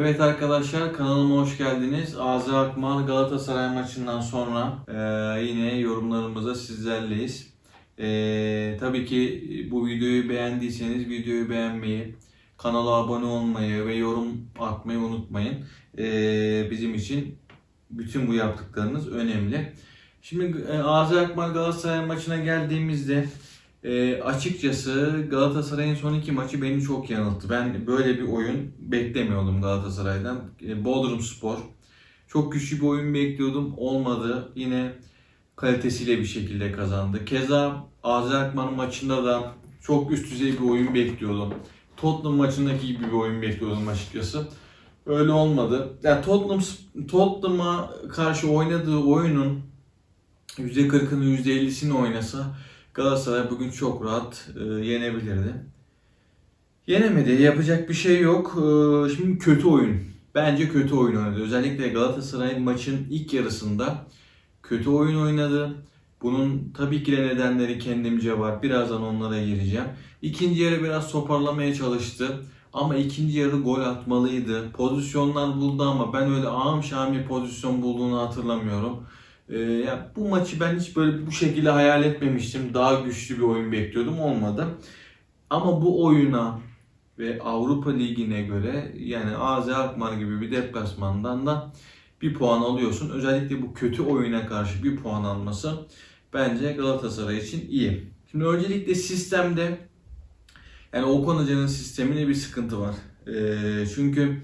Evet arkadaşlar kanalıma hoş geldiniz. Azi Akman Galatasaray maçından sonra eee, yine yorumlarımıza sizlerleyiz. Eee, tabii ki bu videoyu beğendiyseniz videoyu beğenmeyi, kanala abone olmayı ve yorum atmayı unutmayın. Eee, bizim için bütün bu yaptıklarınız önemli. Şimdi e, Azi Akman Galatasaray maçına geldiğimizde e, açıkçası Galatasaray'ın son iki maçı beni çok yanılttı. Ben böyle bir oyun beklemiyordum Galatasaray'dan. E, Bodrum Spor. Çok güçlü bir oyun bekliyordum. Olmadı. Yine kalitesiyle bir şekilde kazandı. Keza Azi Akman maçında da çok üst düzey bir oyun bekliyordum. Tottenham maçındaki gibi bir oyun bekliyordum açıkçası. Öyle olmadı. Yani Tottenham Tottenham'a karşı oynadığı oyunun %40'ını %50'sini oynasa Galatasaray bugün çok rahat e, yenebilirdi. Yenemedi. Yapacak bir şey yok. E, şimdi kötü oyun. Bence kötü oyun oynadı. Özellikle Galatasaray maçın ilk yarısında kötü oyun oynadı. Bunun tabii ki de nedenleri kendimce var. Birazdan onlara gireceğim. İkinci yarı biraz toparlamaya çalıştı. Ama ikinci yarı gol atmalıydı. Pozisyonlar buldu ama ben öyle ağım şahım bir pozisyon bulduğunu hatırlamıyorum. Ee, bu maçı ben hiç böyle bu şekilde hayal etmemiştim. Daha güçlü bir oyun bekliyordum. Olmadı. Ama bu oyuna ve Avrupa Ligi'ne göre yani AZ Alkmaar gibi bir deplasmandan da bir puan alıyorsun. Özellikle bu kötü oyuna karşı bir puan alması bence Galatasaray için iyi. Şimdi öncelikle sistemde yani Okan Hoca'nın sisteminde bir sıkıntı var. Ee, çünkü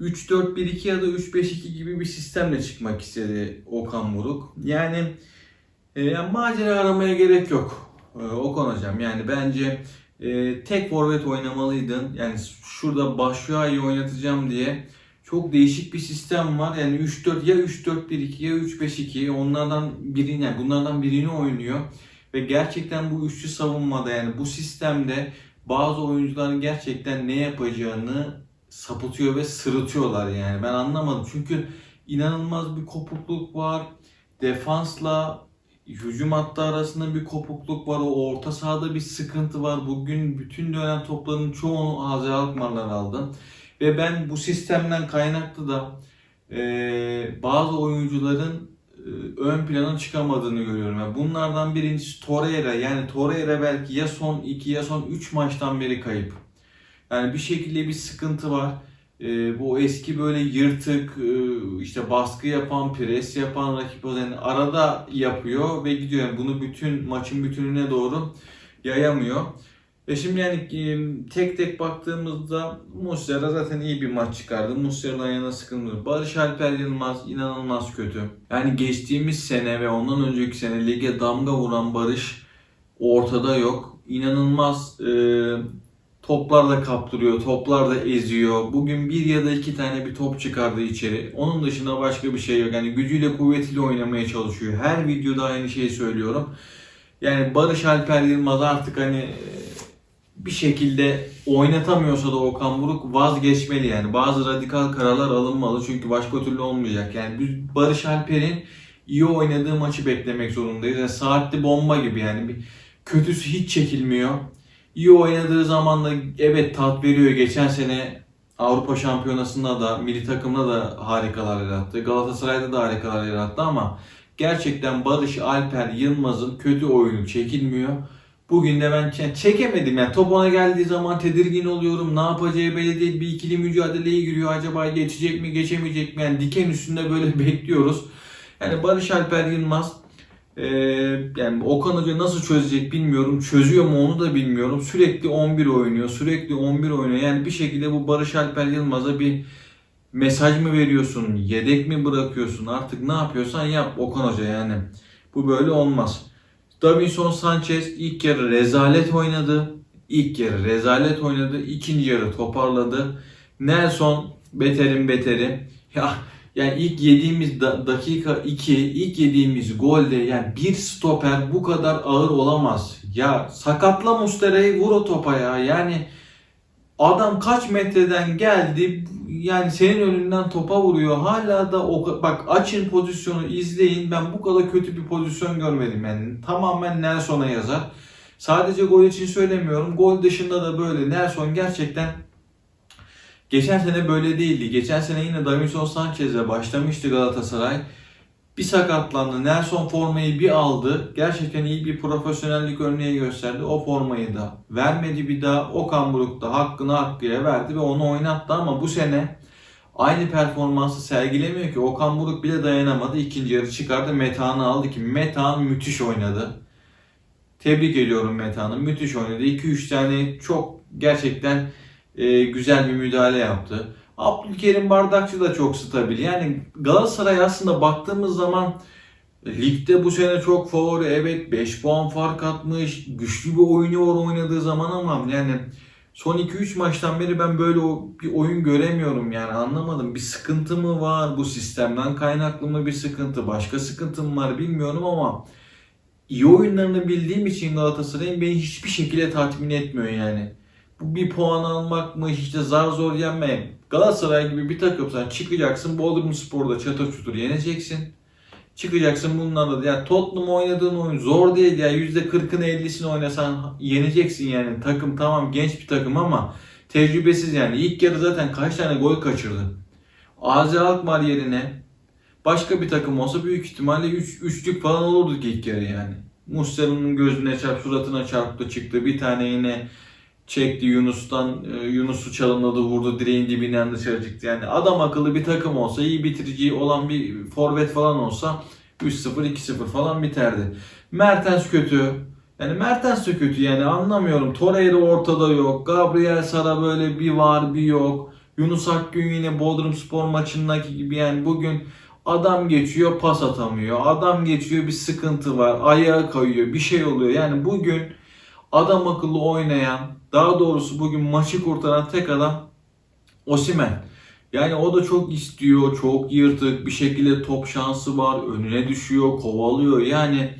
3-4-1-2 ya da 3-5-2 gibi bir sistemle çıkmak istedi Okan Buruk. Yani, e, macera aramaya gerek yok e, Okan Hocam. Yani bence e, tek forvet oynamalıydın. Yani şurada Başşuay'ı oynatacağım diye çok değişik bir sistem var. Yani 3-4 ya 3-4-1-2 ya 3-5-2 onlardan birini yani bunlardan birini oynuyor. Ve gerçekten bu üçlü savunmada yani bu sistemde bazı oyuncuların gerçekten ne yapacağını sapıtıyor ve sırıtıyorlar yani. Ben anlamadım. Çünkü inanılmaz bir kopukluk var. Defansla hücum hattı arasında bir kopukluk var. O orta sahada bir sıkıntı var. Bugün bütün dönen topların çoğunu Hazır Alkmaarlar aldı. Ve ben bu sistemden kaynaklı da e, bazı oyuncuların e, ön plana çıkamadığını görüyorum. Yani bunlardan birincisi Torreira. Yani Torreira belki ya son 2 ya son 3 maçtan beri kayıp. Yani bir şekilde bir sıkıntı var. Ee, bu eski böyle yırtık, e, işte baskı yapan, pres yapan rakip yani arada yapıyor ve gidiyor. Yani bunu bütün maçın bütününe doğru yayamıyor. Ve şimdi yani e, tek tek baktığımızda Muslera zaten iyi bir maç çıkardı. Muslera'dan yana sıkıntı. Barış Alper Yılmaz inanılmaz kötü. Yani geçtiğimiz sene ve ondan önceki sene lige damga vuran Barış ortada yok. İnanılmaz e, Toplar da kaptırıyor, toplar da eziyor. Bugün bir ya da iki tane bir top çıkardı içeri. Onun dışında başka bir şey yok. Yani gücüyle kuvvetiyle oynamaya çalışıyor. Her videoda aynı şeyi söylüyorum. Yani Barış Alper Yılmaz artık hani e, bir şekilde oynatamıyorsa da Okan Buruk vazgeçmeli yani. Bazı radikal kararlar alınmalı çünkü başka türlü olmayacak. Yani biz Barış Alper'in iyi oynadığı maçı beklemek zorundayız. Yani saatli bomba gibi yani. Bir kötüsü hiç çekilmiyor. İyi oynadığı zaman da evet tat veriyor. Geçen sene Avrupa Şampiyonası'nda da milli takımda da harikalar yarattı. Galatasaray'da da harikalar yarattı ama gerçekten Barış Alper Yılmaz'ın kötü oyunu çekilmiyor. Bugün de ben çekemedim yani top ona geldiği zaman tedirgin oluyorum. Ne yapacağı belli değil. Bir ikili mücadeleye giriyor. Acaba geçecek mi geçemeyecek mi? Yani diken üstünde böyle bekliyoruz. Yani Barış Alper Yılmaz ee, yani Okan Hoca nasıl çözecek bilmiyorum. Çözüyor mu onu da bilmiyorum. Sürekli 11 oynuyor. Sürekli 11 oynuyor. Yani bir şekilde bu Barış Alper Yılmaz'a bir mesaj mı veriyorsun? Yedek mi bırakıyorsun? Artık ne yapıyorsan yap Okan Hoca yani. Bu böyle olmaz. Davinson Sanchez ilk yarı rezalet oynadı. İlk yarı rezalet oynadı. İkinci yarı toparladı. Nelson beterin beteri. Ya yani ilk yediğimiz da- dakika 2, ilk yediğimiz golde yani bir stoper bu kadar ağır olamaz. Ya sakatla Mustera'yı vur o topa ya. Yani adam kaç metreden geldi yani senin önünden topa vuruyor. Hala da o bak açın pozisyonu izleyin. Ben bu kadar kötü bir pozisyon görmedim yani. Tamamen Nelson'a yazar. Sadece gol için söylemiyorum. Gol dışında da böyle Nelson gerçekten Geçen sene böyle değildi. Geçen sene yine Davinson Sanchez'e başlamıştı Galatasaray. Bir sakatlandı. Nelson formayı bir aldı. Gerçekten iyi bir profesyonellik örneği gösterdi. O formayı da vermedi bir daha. Okan Buruk da hakkını hakkıya verdi ve onu oynattı ama bu sene aynı performansı sergilemiyor ki. Okan Buruk bile dayanamadı. İkinci yarı çıkardı. Metehan'ı aldı ki Metehan müthiş oynadı. Tebrik ediyorum Metehan'ı. Müthiş oynadı. 2-3 tane çok gerçekten e, güzel bir müdahale yaptı. Abdülkerim Bardakçı da çok stabil. Yani Galatasaray aslında baktığımız zaman ligde bu sene çok favori. Evet 5 puan fark atmış. Güçlü bir oynuyor oynadığı zaman ama yani son 2-3 maçtan beri ben böyle bir oyun göremiyorum yani anlamadım. Bir sıkıntı mı var? Bu sistemden kaynaklı mı bir sıkıntı? Başka sıkıntı mı var bilmiyorum ama iyi oyunlarını bildiğim için Galatasaray'ın beni hiçbir şekilde tatmin etmiyor yani. Bir puan almak mı işte zar zor yenme. Galatasaray gibi bir takım sen çıkacaksın Bodrum Spor'da çatır çutur yeneceksin. Çıkacaksın bunlarla da ya Tottenham oynadığın oyun zor değil ya %40'ını 50'sini oynasan yeneceksin yani. Takım tamam genç bir takım ama tecrübesiz yani. İlk yarı zaten kaç tane gol kaçırdı. Azi Alkmaar yerine başka bir takım olsa büyük ihtimalle 3 üçlük falan olurdu ilk yarı yani. Muslera'nın gözüne çarp, suratına çarptı çıktı. Bir tane yine çekti Yunus'tan. e, Yunus'u çalımladı vurdu direğin dibinden dışarı çıktı. Yani adam akıllı bir takım olsa iyi bitirici olan bir forvet falan olsa 3-0 2-0 falan biterdi. Mertens kötü. Yani Mertens de kötü yani anlamıyorum. Torreira ortada yok. Gabriel Sara böyle bir var bir yok. Yunus Akgün yine Bodrum Spor maçındaki gibi yani bugün adam geçiyor pas atamıyor. Adam geçiyor bir sıkıntı var. Ayağa kayıyor bir şey oluyor. Yani bugün adam akıllı oynayan daha doğrusu bugün maçı kurtaran tek adam Osimen. Yani o da çok istiyor, çok yırtık, bir şekilde top şansı var, önüne düşüyor, kovalıyor. Yani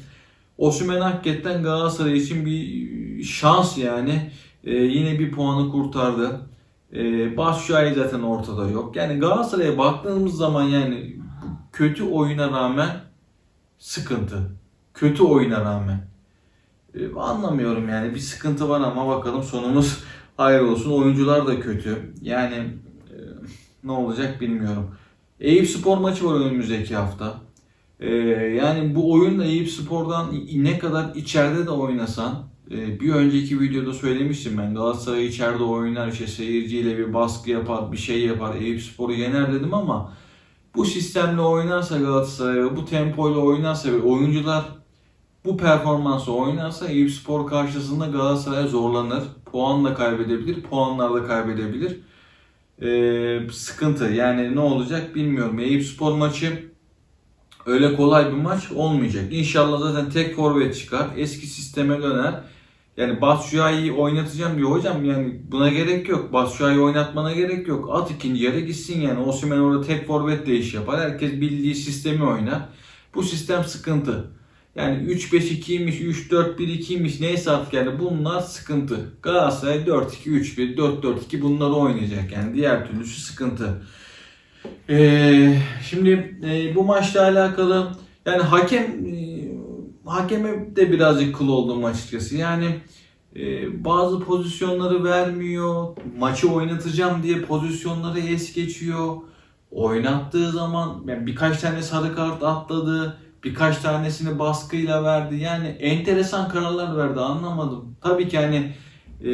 Osimhen hakikaten Galatasaray için bir şans yani. Ee, yine bir puanı kurtardı. Ee, Başşuay zaten ortada yok. Yani Galatasaray'a baktığımız zaman yani kötü oyuna rağmen sıkıntı. Kötü oyuna rağmen. Ee, anlamıyorum yani bir sıkıntı var ama bakalım sonumuz hayır olsun. Oyuncular da kötü. Yani e, ne olacak bilmiyorum. Eyüp Spor maçı var önümüzdeki hafta. Ee, yani bu oyunla Eyüp Spor'dan ne kadar içeride de oynasan e, bir önceki videoda söylemiştim ben Galatasaray içeride oynar işte seyirciyle bir baskı yapar bir şey yapar Eyüp Spor'u yener dedim ama bu sistemle oynarsa Galatasaray ve bu tempoyla oynarsa ve oyuncular bu performansı oynarsa Eyüp Spor karşısında Galatasaray zorlanır. Puan da kaybedebilir, puanlar da kaybedebilir. Ee, sıkıntı yani ne olacak bilmiyorum. Eyüp Spor maçı öyle kolay bir maç olmayacak. İnşallah zaten tek forvet çıkar. Eski sisteme döner. Yani Batshuayi'yi oynatacağım diyor hocam yani buna gerek yok. Batshuayi'yi oynatmana gerek yok. At ikinci yere gitsin yani. Osimhen orada tek forvetle iş yapar. Herkes bildiği sistemi oynar. Bu sistem sıkıntı. Yani 3-5-2'ymiş, 3-4-1-2'ymiş neyse artık yani bunlar sıkıntı. Galatasaray 4-2-3-1, 4-4-2 bunları oynayacak yani diğer türlüsü sıkıntı. Ee, şimdi e, bu maçla alakalı yani hakem e, hakeme de birazcık kıl oldum açıkçası. Yani e, bazı pozisyonları vermiyor. Maçı oynatacağım diye pozisyonları es geçiyor. Oynattığı zaman yani birkaç tane sarı kart atladı. Birkaç tanesini baskıyla verdi. Yani enteresan kararlar verdi anlamadım. Tabii ki hani e,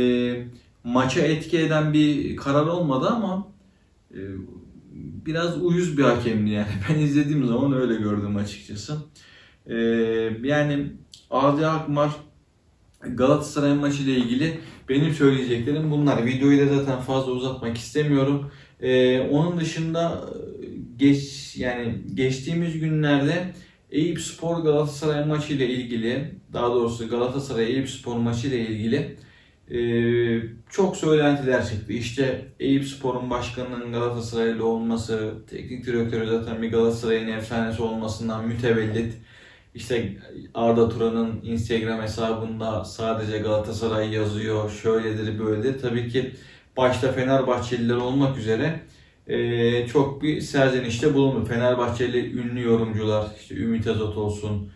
maça etki eden bir karar olmadı ama e, biraz uyuz bir hakemdi yani. Ben izlediğim zaman öyle gördüm açıkçası. Ee, yani Adi Akmar Galatasaray maçı ile ilgili benim söyleyeceklerim bunlar. Videoyu da zaten fazla uzatmak istemiyorum. Ee, onun dışında geç yani geçtiğimiz günlerde Eyüp Spor Galatasaray maçı ile ilgili daha doğrusu Galatasaray Eyüp Spor maçı ile ilgili ee, çok söylentiler çıktı. İşte Eyüp Spor'un başkanının Galatasaraylı olması, teknik direktörü zaten bir Galatasaray'ın efsanesi olmasından mütevellit. İşte Arda Turan'ın Instagram hesabında sadece Galatasaray yazıyor, şöyledir böyledir. Tabii ki başta Fenerbahçeliler olmak üzere ee, çok bir serzenişte bulundu. Fenerbahçeli ünlü yorumcular, işte Ümit Azot olsun,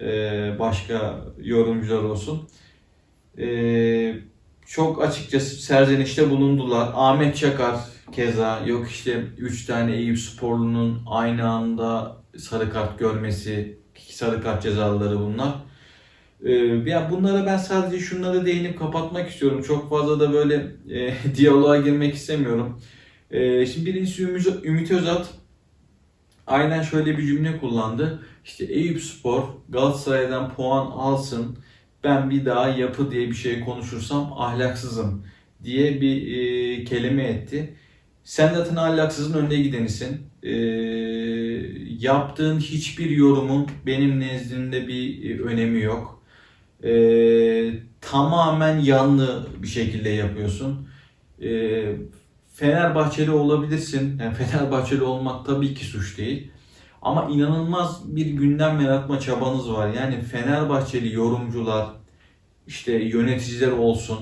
ee, başka yorumcular olsun. Ee, çok açıkçası serzenişte bulundular. Ahmet Çakar keza yok işte 3 tane Eyüp sporlunun aynı anda sarı kart görmesi, sarı kart cezaları bunlar. Ee, ya bunlara ben sadece şunları değinip kapatmak istiyorum. Çok fazla da böyle e, diyaloğa girmek istemiyorum. Ee, şimdi birincisi Ümit, Özat aynen şöyle bir cümle kullandı. İşte Eyüp Spor Galatasaray'dan puan alsın. Ben bir daha yapı diye bir şey konuşursam ahlaksızım diye bir e, kelime etti. Sen zaten ahlaksızın önüne gidenisin. E, yaptığın hiçbir yorumun benim nezdimde bir e, önemi yok. E, tamamen yanlı bir şekilde yapıyorsun. E, Fenerbahçeli olabilirsin. Yani Fenerbahçeli olmak tabii ki suç değil. Ama inanılmaz bir gündem yaratma çabanız var. Yani Fenerbahçeli yorumcular, işte yöneticiler olsun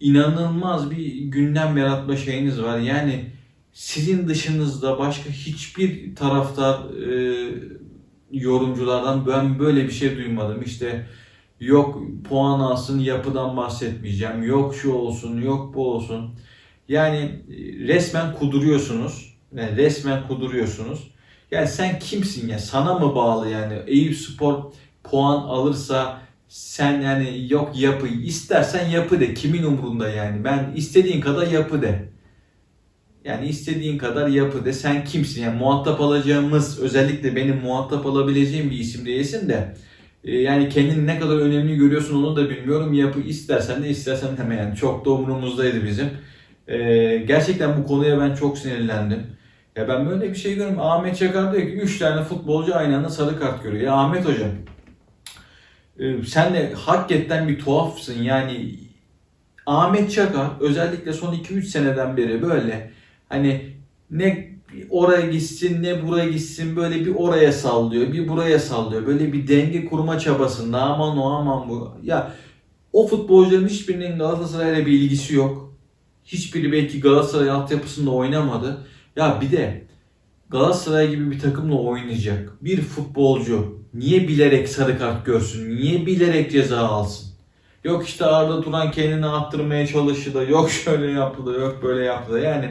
inanılmaz bir gündem yaratma şeyiniz var. Yani sizin dışınızda başka hiçbir taraftar e, yorumculardan ben böyle bir şey duymadım. İşte yok puan alsın yapıdan bahsetmeyeceğim. Yok şu olsun, yok bu olsun. Yani e, resmen kuduruyorsunuz. Yani resmen kuduruyorsunuz. Yani sen kimsin ya? Sana mı bağlı yani? Eyüp Spor puan alırsa sen yani yok yapı. İstersen yapı de. Kimin umurunda yani? Ben istediğin kadar yapı de. Yani istediğin kadar yapı de. Sen kimsin? Yani muhatap alacağımız özellikle benim muhatap alabileceğim bir isim değilsin de e, yani kendini ne kadar önemli görüyorsun onu da bilmiyorum. Yapı istersen de istersen deme yani. Çok da umurumuzdaydı bizim E, gerçekten bu konuya ben çok sinirlendim. Ya ben böyle bir şey görüyorum Ahmet Çakar diyor ki 3 tane futbolcu aynı anda sarı kart görüyor. Ya Ahmet hocam ee, sen de hakikaten bir tuhafsın. Yani Ahmet Çakar özellikle son 2-3 seneden beri böyle hani ne oraya gitsin ne buraya gitsin böyle bir oraya sallıyor bir buraya sallıyor. Böyle bir denge kurma çabasında aman o aman bu. Ya o futbolcuların hiçbirinin Galatasaray'la bir ilgisi yok hiçbiri belki Galatasaray altyapısında oynamadı ya bir de Galatasaray gibi bir takımla oynayacak bir futbolcu niye bilerek sarı kart görsün? Niye bilerek ceza alsın? Yok işte Arda Turan kendini attırmaya çalıştı da yok şöyle yaptı da yok böyle yaptı da yani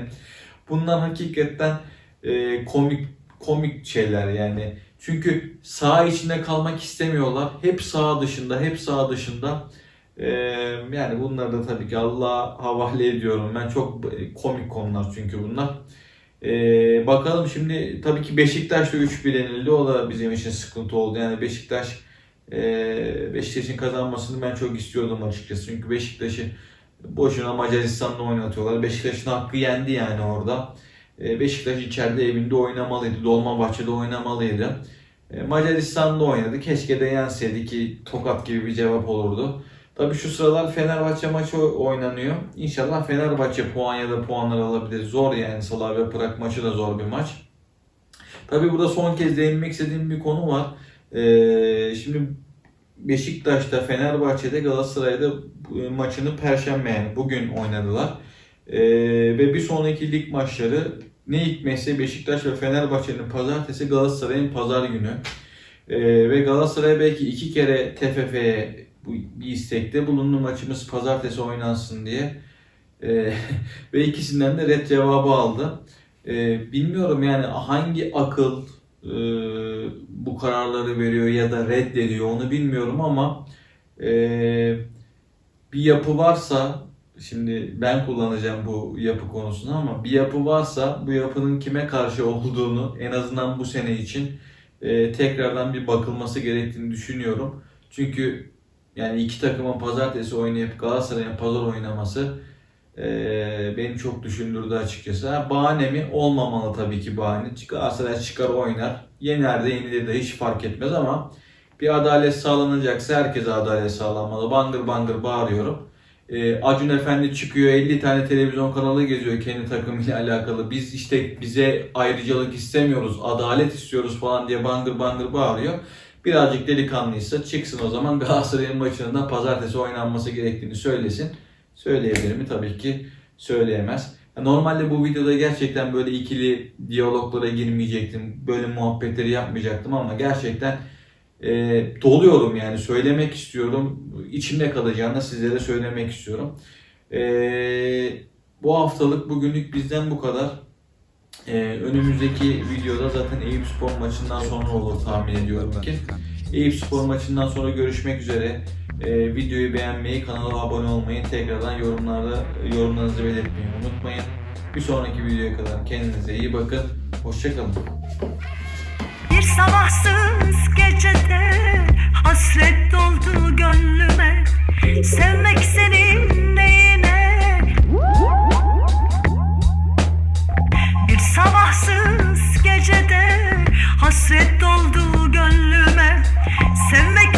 bunlar hakikaten e, komik komik şeyler yani. Çünkü sağ içinde kalmak istemiyorlar. Hep sağ dışında, hep sağ dışında. E, yani bunları da tabii ki Allah'a havale ediyorum. Ben çok komik konular çünkü bunlar. Ee, bakalım şimdi tabii ki Beşiktaş'ta 3-1 yenildi. O da bizim için sıkıntı oldu. Yani Beşiktaş e, Beşiktaş'ın kazanmasını ben çok istiyordum açıkçası. Çünkü Beşiktaş'ı boşuna Macaristan'da oynatıyorlar. Beşiktaş'ın hakkı yendi yani orada. E, Beşiktaş içeride evinde oynamalıydı. Dolmabahçe'de oynamalıydı. E, Macaristan'da oynadı. Keşke de yenseydi ki tokat gibi bir cevap olurdu. Tabi şu sıralar Fenerbahçe maçı oynanıyor. İnşallah Fenerbahçe puan ya da puanlar alabilir. Zor yani Slavia Prag maçı da zor bir maç. Tabi burada son kez değinmek istediğim bir konu var. Ee, şimdi Beşiktaş'ta, Fenerbahçe'de, Galatasaray'da maçını Perşembe yani bugün oynadılar. Ee, ve bir sonraki lig maçları ne hikmetse Beşiktaş ve Fenerbahçe'nin pazartesi Galatasaray'ın pazar günü. Ee, ve Galatasaray belki iki kere TFF'ye bu bir istekte bulundu maçımız pazartesi oynansın diye. E, ve ikisinden de red cevabı aldı. E, bilmiyorum yani hangi akıl e, bu kararları veriyor ya da reddediyor onu bilmiyorum ama e, bir yapı varsa şimdi ben kullanacağım bu yapı konusunu ama bir yapı varsa bu yapının kime karşı olduğunu en azından bu sene için e, tekrardan bir bakılması gerektiğini düşünüyorum. Çünkü yani iki takımın pazartesi oynayıp Galatasaray'ın pazar oynaması e, beni çok düşündürdü açıkçası. Ha, bahane mi? Olmamalı tabii ki bahane. Galatasaray çıkar oynar. Yener de yenilir de hiç fark etmez ama bir adalet sağlanacaksa herkese adalet sağlanmalı. Bangır bangır bağırıyorum. E, Acun Efendi çıkıyor 50 tane televizyon kanalı geziyor kendi takımıyla alakalı. Biz işte bize ayrıcalık istemiyoruz, adalet istiyoruz falan diye bangır bangır bağırıyor birazcık delikanlıysa çıksın o zaman Galatasaray'ın maçının da pazartesi oynanması gerektiğini söylesin. Söyleyebilir mi? Tabii ki söyleyemez. Normalde bu videoda gerçekten böyle ikili diyaloglara girmeyecektim. Böyle muhabbetleri yapmayacaktım ama gerçekten e, doluyorum yani söylemek istiyorum. İçimde kalacağını sizlere söylemek istiyorum. E, Bu haftalık bugünlük bizden bu kadar. Ee, önümüzdeki videoda zaten Eyüp Spor maçından sonra olur tahmin ediyorum ki. Eyüp Spor maçından sonra görüşmek üzere. Ee, videoyu beğenmeyi, kanala abone olmayı, tekrardan yorumlarda yorumlarınızı belirtmeyi unutmayın. Bir sonraki videoya kadar kendinize iyi bakın. Hoşçakalın. Bir sabahsız gecede hasret doldu gönlüme Sevmek senin neyine sabahsız gecede hasret doldu gönlüme. Sevmek